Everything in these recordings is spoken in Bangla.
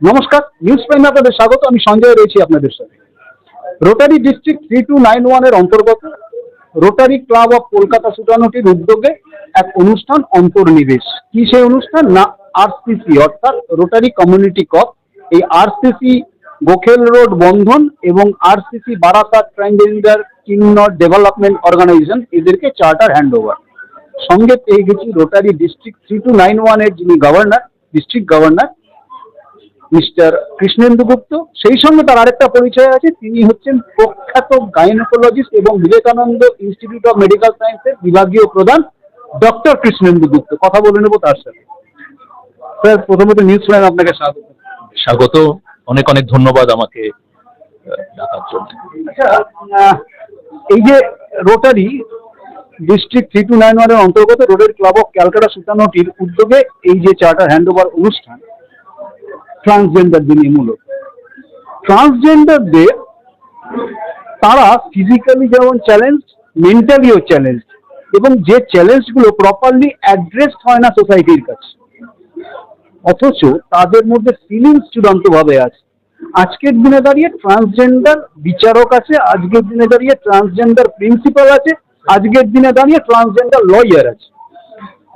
নমস্কার নিউজ প্রাইমে আপনাদের স্বাগত, আমি সঞ্জয় রয়েছি আপনাদের সাথে। Rotary district three two nine ওয়ানের অন্তর্গত রোটারি ক্লাব অফ কলকাতা সুটানোটির উদ্যোগে এক অনুষ্ঠান অন্তর্নিবেশ। কি সেই অনুষ্ঠান? না আরসিসি অর্থাৎ রোটারি কমিউনিটি কপ এই আরসিসি গোখেল রোড বন্ধন এবং আরসিসি বারাসাত ট্রাইজেন্ডার কিন্নর ডেভেলপমেন্ট অর্গানাইজেশন এদেরকে চার্টার হ্যান্ড ওভার সঙ্গে পেয়ে গেছি Rotary district three two nine ওয়ানের যিনি governor district governor mister Krishnendu Gupta. সেই সঙ্গে তার আরেকটা পরিচয় আছে তিনি হচ্ছেন প্রখ্যাত গাইনোকোলজিস্ট এবং বিবেকানন্দ ইনস্টিটিউট অফ মেডিকেল সায়েন্সের বিভাগীয় প্রধান ডক্টর কৃষ্ণেন্দু গুপ্ত। কথা বলে নেব তার সাথে। স্যার প্রথমত নিউজ লাইন আপনাকে স্বাগত। স্বাগত। অনেক অনেক ধন্যবাদ আমাকে ডাকার জন্য। আচ্ছা এই যে Rotary district three two nine ওয়ানের অন্তর্গত রোডের ক্লাব অফ ক্যালকাটা সুতানোটির উদ্যোগে এই যে চার্টার হ্যান্ডওভার অনুষ্ঠান ট্রান্সজেন্ডারদের নিয়ে মূলত। ট্রান্সজেন্ডারদের তারা ফিজিক্যালি যেমন চ্যালেঞ্জ মেন্টালিও চ্যালেঞ্জ এবং যে চ্যালেঞ্জগুলো প্রপারলি অ্যাড্রেস হয় না সোসাইটির কাছে। অথচ তাদের মধ্যে ফিলিংস চূড়ান্তভাবে আছে। আজকের দিনে দাঁড়িয়ে ট্রান্সজেন্ডার বিচারক আছে, আজকের দিনে দাঁড়িয়ে ট্রান্সজেন্ডার প্রিন্সিপাল আছে, আজকের দিনে দাঁড়িয়ে ট্রান্সজেন্ডার লয়ার আছে।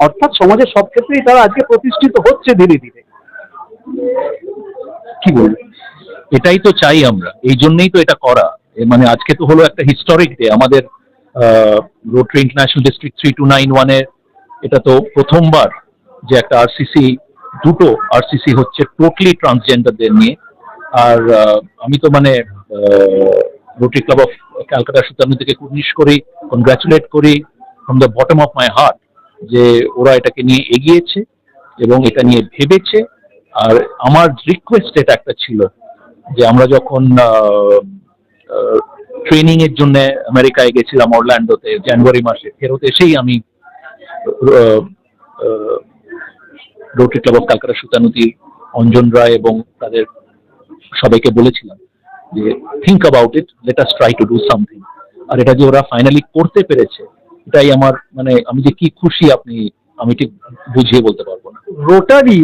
অর্থাৎ সমাজের সব ক্ষেত্রেই তারা আজকে প্রতিষ্ঠিত হচ্ছে ধীরে ধীরে। কি বলবেন এটাই তো চাই আমরা। এই জন্যই তো এটা করা। মানে আজকে তো হলো একটা হিস্টোরিক ডে আমাদের Rotary international district three two nine ওয়ানের এটা তো প্রথমবার যে একটা আরসিসি দুটো আরসিসি হচ্ছে টোটালি ট্রান্সজেন্ডারদের নিয়ে। আর আমি তো মানে Rotary club of Calcutta Sutanu থেকে কুর্নিশ করি কনগ্রাচুলেট করি from the bottom of my heart যে ওরা এটাকে নিয়ে এগিয়েছে এবং এটা নিয়ে ভেবেছে। আর আমার রিকোয়েস্ট এটা একটা ছিল যে আমরা যখন ট্রেনিং এর জন্য আমেরিকায় গেছিলাম অরল্যান্ডোতে জানুয়ারি মাসে, ফেরত এসেই আমি Rotary club of Calcutta Sutanuti Anjan Roy এবং তাদের সবাইকে বলেছিলাম যে think about it let us try to do something আর এটা যে ওরা ফাইনালি করতে পেরেছে, এটাই আমার মানে আমি যে কি খুশি আপনি, আমি ঠিক বুঝিয়ে বলতে পারব না। রোটারি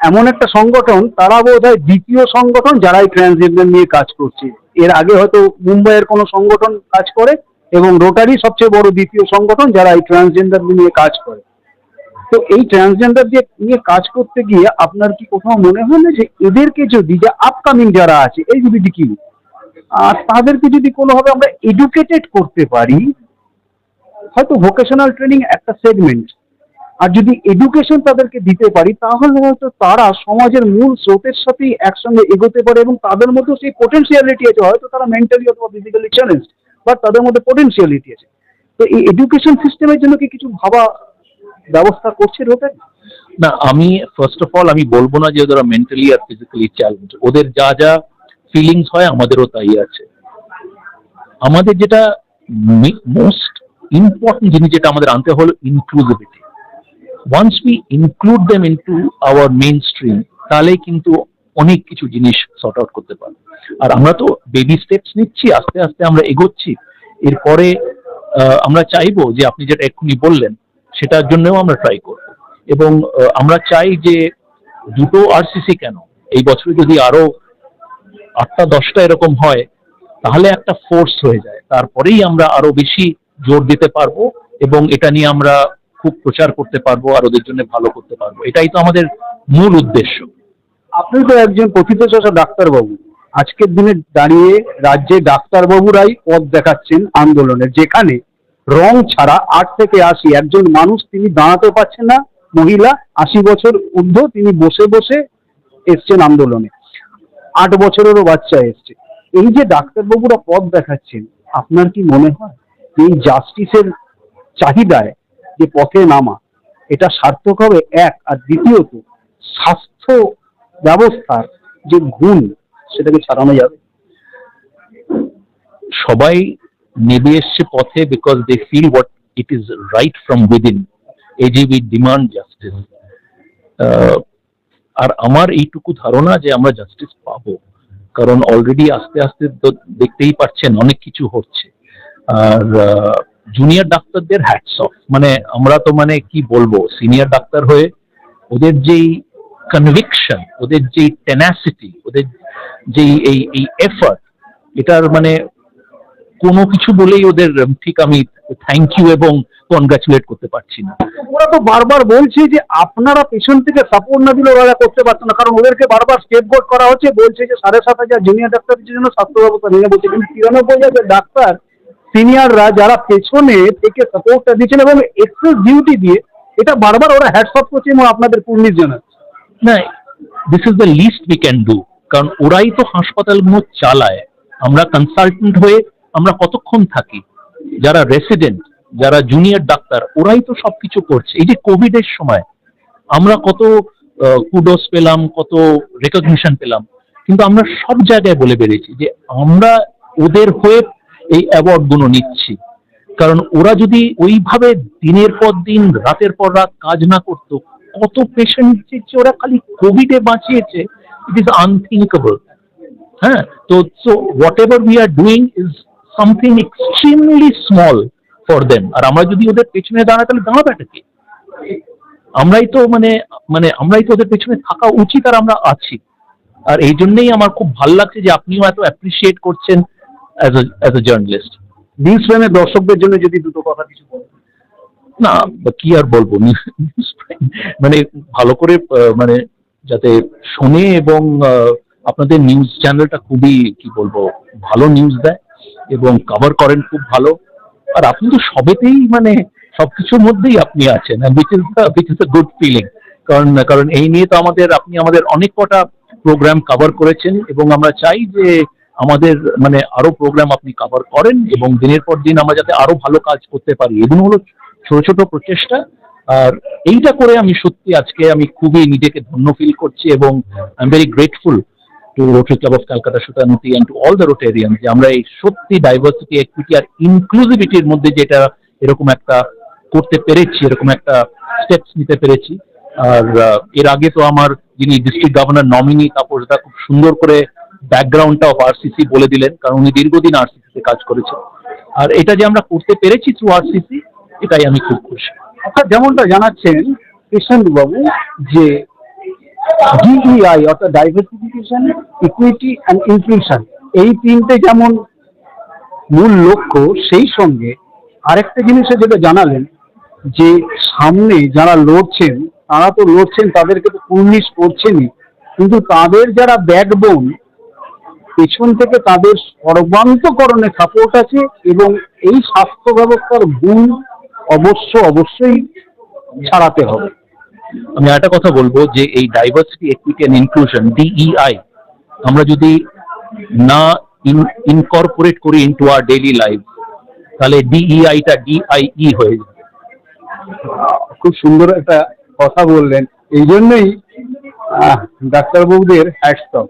এমন একটা সংগঠন, তারা বোধ হয় দ্বিতীয় সংগঠন যারা এই ট্রান্সজেন্ডার নিয়ে কাজ করছে। এর আগে হয়তো মুম্বাইয়ের কোনো সংগঠন কাজ করে এবং রোটারি সবচেয়ে বড় দ্বিতীয় সংগঠন যারা এই ট্রান্সজেন্ডার নিয়ে কাজ করে। তো এই ট্রান্সজেন্ডার দিয়ে নিয়ে কাজ করতে গিয়ে আপনার কি কোথাও মনে হয় না যে এদেরকে যদি, যে আপকামিং যারা আছে, এই যদি কি আর তাদেরকে যদি কোনোভাবে আমরা এডুকেটেড করতে পারি, হয়তো ভোকেশনাল ট্রেনিং একটা সেগমেন্ট আর যদি এডুকেশন তাদেরকে দিতে পারি, তাহলে হয়তো তারা সমাজের মূল স্রোতের সাথেই একসঙ্গে এগোতে পারে এবং তাদের মধ্যে সেই পোটেন্সিয়ালিটি আছে। হয়তো তারা মেন্টালি অথবা ফিজিক্যালি চ্যালেঞ্জ বাট তাদের মধ্যে পোটেন্সিয়ালিটি আছে। তো এই এডুকেশন সিস্টেমের জন্য কি কিছু ভাবা ব্যবস্থা করছে রোটারি না, আমি ফার্স্ট অফ অল আমি বলব না যে ওরা মেন্টালি আর ফিজিক্যালি চ্যালেঞ্জ ওদের যা যা ফিলিংস হয় আমাদেরও তাই আছে। আমাদের যেটা মোস্ট ইম্পর্টেন্ট জিনিস যেটা আমাদের আনতে হলো inclusivity once we include them into our mainstream তাহলে কিন্তু অনেক কিছু জিনিস সর্ট আউট করতে পারব। আর আমরা তো বেবি স্টেপস নিচ্ছি, আস্তে আস্তে আমরা এগোচ্ছি। এরপরে আমরা চাইব যে আপনি যেটা এক্ষুনি বললেন, সেটার জন্যও আমরা ট্রাই করব। এবং আমরা চাই যে দুটো আরসিসি কেন? এই বছরে যদি আরও আটটা, দশটা এরকম হয়, তাহলে একটা ফোর্স হয়ে যায়। তারপরেই আমরা আরও বেশি জোর দিতে পারব এবং এটা নিয়ে আমরা খুব প্রচার করতে পারব আর ওদের জন্য ভালো করতে পারব। এটাই তো আমাদের মূল উদ্দেশ্য। আপনি তো একজন প্রথিতযশা ডাক্তারবাবু। আজকের দিনে দাঁড়িয়ে রাজ্যে ডাক্তারবাবুরাই পথ দেখাচ্ছেন আন্দোলনের, যেখানে রং ছাড়া আট থেকে আশি একজন মানুষ তিনি দাঁড়াতে পারছেন না, মহিলা আশি বছর ঊর্ধ্ব তিনি বসে বসে এসছেন আন্দোলনে। আট বছরেরও বাচ্চা এসছে। এই যে ডাক্তারবাবুরা পথ দেখাচ্ছেন, আপনার কি মনে হয়? এই জাস্টিসের চাহিদায় যে পথে নামা, এটা সার্থক হবে এক। আর দ্বিতীয়ত, স্বাস্থ্য ব্যবস্থার যে গুণ, সেটাকে ছাড়ানো যাবে। সবাই নেমে এসছে পথে because they feel what it is right from within যে উই ডিমান্ড জাস্টিস আর আমার এইটুকু ধারণা যে আমরা জাস্টিস পাবো। কারণ অলরেডি আস্তে আস্তে দেখতেই পাচ্ছেন, অনেক কিছু হচ্ছে। আর জুনিয়র ডাক্তারদের হ্যাটস অফ মানে আমরা তো মানে কি বলব সিনিয়র ডাক্তার হয়ে ওদের যেই কনভিকশন ওদের যেই টেনাসিটি ওদের যেই এই এই এফার্ট এটার মানে কোনো কিছু বলেই ওদের, ঠিক আমি থ্যাংক ইউ এবং কনগ্রাচুলেট করতে পারছি না। ওরা তো বারবার বলছে যে আপনারা পেছন থেকে সাপোর্ট না দিলে ওরা করতে পারছে না, কারণ ওদেরকে বারবার স্টেপ বোর্ড করা হচ্ছে, বলছে যে সাড়ে সাত হাজার জুনিয়র ডাক্তারদের জন্য স্বাস্থ্য ব্যবস্থা নিয়ে বলছে কিন্তু তিরানব্বই হাজার ডাক্তার সিনিয়ররা যারা পেছনে থেকে সাপোর্টটা দিচ্ছেন এবং এক্সেস ডিউটি দিয়ে, এটা বারবার ওরা হ্যাটসঅপ করছে এবং আপনাদের কুর্নিশ জানাচ্ছে। না this is the list we can do কারণ ওরাই তো হাসপাতালগুলো চালায়। আমরা কনসালটেন্ট হয়ে আমরা কতক্ষণ থাকি? যারা রেসিডেন্ট যারা জুনিয়র ডাক্তার, ওরাই তো সবকিছু করছে। এই যে কোভিড এর সময়, আমরা কত কুডোস পেলাম, কত রেকগনিশন পেলাম, কিন্তু আমরা সব জায়গায় বলে বেরিয়েছি যে আমরা ওদের হয়ে এই অ্যাওয়ার্ডগুলো নিচ্ছি। কারণ ওরা যদি ওইভাবে দিনের পর দিন, রাতের পর রাত কাজ না করতো, কত পেশেন্ট যে ওরা খালি কোভিডে বাঁচিয়েছে ইট ইজ আনথিঙ্কেবল হ্যাঁ তো so whatever we are doing is something extremely small for them আর আমরা যদি ওদের পেছনে দাঁড়াই, তাহলে দাঁড়াবেটা কি? আমরাই তো মানে মানে আমরাই তো ওদের পেছনে থাকা উচিত আর আমরা আছি। আর এই জন্যই আমার খুব ভালো লাগছে যে আপনিও এত অ্যাপ্রিসিয়েট করছেন। As as a journalist news প্রাইমের দর্শকদের জন্য যদি দুটো কথা কিছু বলেন। না কি আর বলব? নিউজ মানে ভালো করে মানে যাতে শোনে এবং আপনাদের নিউজ চ্যানেলটা খুবই কি বলব ভালো নিউজ দেয় এবং কভার করেন খুব ভালো। আর আপনি তো সবেতেই মানে সবকিছুর মধ্যেই আপনি আছেন which is which is a good feeling কারণ কারণ এই নিয়ে তো আমাদের আপনি আমাদের অনেক কটা প্রোগ্রাম কভার করেছেন এবং আমরা চাই যে আমাদের মানে আরও প্রোগ্রাম আপনি কভার করেন এবং দিনের পর দিন আমরা যাতে আরও ভালো কাজ করতে পারি। এগুলো হলো ছোট ছোট প্রচেষ্টা। আর এইটা করে আমি সত্যি আজকে আমি খুবই নিজেকে ধন্য ফিল করছি এবং I am very grateful to Rotary club of Calcutta Sutanuti and to all the Rotarian যে আমরা এই সত্যি ডাইভার্সিটি একুইটি আর ইনক্লুসিভিটির মধ্যে যেটা এরকম একটা করতে পেরেছি, এরকম একটা স্টেপস নিতে পেরেছি। আর এর আগে তো আমার যিনি ডিস্ট্রিক্ট গভর্নর নমিনি তাপসদা খুব সুন্দর করে ব্যাকগ্রাউন্ডটা অফ আরসিসি বলে দিলেন, কারণ উনি দীর্ঘদিন আরসিসিতে কাজ করেছেন। আর এটা যে আমরা করতে পেরেছি থ্রু আরসিসি এটাই আমি খুব খুশি। অর্থাৎ যেমনটা জানাচ্ছেন বাবু যে ডিইআই অর্থাৎ ডাইভার্সিফিকেশন ইকুইটি অ্যান্ড ইনক্লুশন এই তিনটে যেমন মূল লক্ষ্য, সেই সঙ্গে আরেকটা জিনিসে যেটা জানালেন, যে সামনে যারা লড়ছেন, তারা তো লড়ছেন, তাদেরকে তো কুর্নিশ করছেনই। কিন্তু তাদের যারা ব্যাকবোন পেছন থেকে তাদের সর্বান্তকরণে সাপোর্ট আছে এবং এই স্বাস্থ্য ব্যবস্থার গুণ অবশ্য অবশ্যই ছাড়াতে হবে। আমি একটা কথা বলব যে এই diversity equity and inclusion DEI আমরা যদি না ইনকর্পোরেট করি ইনটু আর ডেইলি লাইফ তাহলে ডিইআইটা ডিআইই হয়ে যাবে। খুব সুন্দর একটা কথা বললেন। এই জন্যই ডাক্তারবাবুদের হ্যাটসঅপ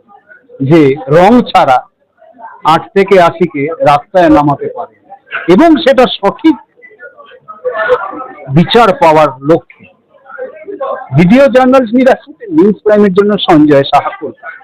যে রং ছাড়া আট থেকে আশিকে রাস্তায় নামাতে পারে। এবং সেটা সঠিক বিচার পাওয়ার লক্ষ্যে। ভিডিও জার্নালিস্ট নিরাশুতে নিউজ প্রাইমের জন্য সঞ্জয় সাহা কলকাতা।